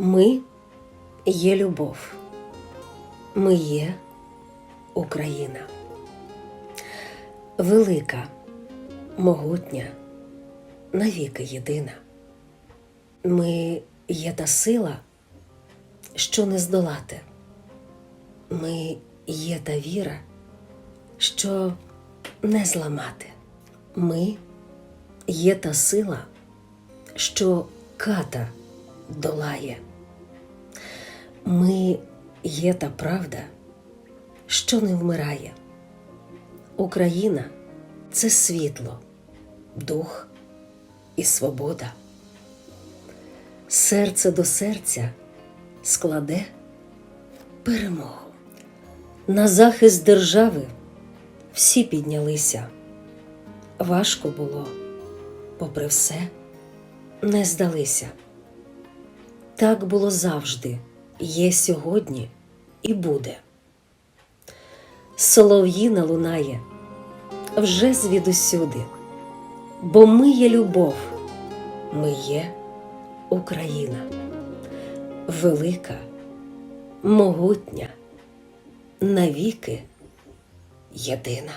Ми є любов. Ми є Україна. Велика, могутня, навіки єдина. Ми є та сила, що не здолати. Ми є та віра, що не зламати. Ми є та сила, що ката долає. Ми є та правда, що не вмирає. Україна це світло, дух і свобода. Серце до серця складе перемогу. На захист держави всі піднялися. Важко було, попри все, не здалися. Так було завжди, є сьогодні і буде. Солов'їна лунає вже звідусюди, бо ми є любов, ми є Україна, велика, могутня, навіки єдина.